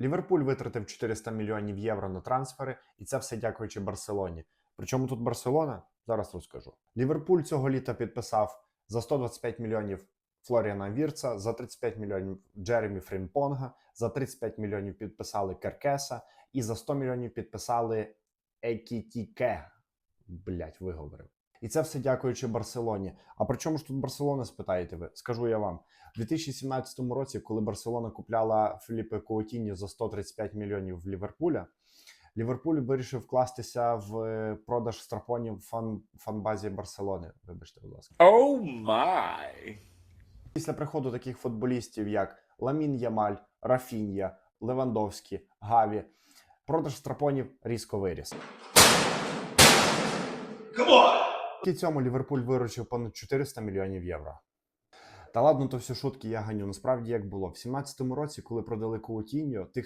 Ліверпуль витратив 400 мільйонів євро на трансфери, і це все дякуючи Барселоні. Причому тут Барселона? Зараз розкажу. Ліверпуль цього літа підписав за 125 мільйонів Флоріана Вірца, за 35 мільйонів Джеремі Фрімпонга, за 35 мільйонів підписали Керкеса і за 100 мільйонів підписали Екітіке. Блять, виговорив. І це все дякуючи Барселоні. А при чому ж тут Барселона, спитаєте ви? Скажу я вам. У 2017 році, коли Барселона купляла Філіпе Коутіньо за 135 мільйонів в Ліверпуля, Ліверпуль вирішив вкластися в е, продаж страпонів фан, фанбазі Барселони. Вибачте, будь ласка. Oh my. Після приходу таких футболістів, як Ламін Ямаль, Рафінья, Левандовський, Гаві, продаж страпонів різко виріс. І цьому Ліверпуль виручив понад 400 мільйонів євро. Та ладно, то все шутки я ганю. Насправді як було в 17-му році, коли продали Коутіньо, тих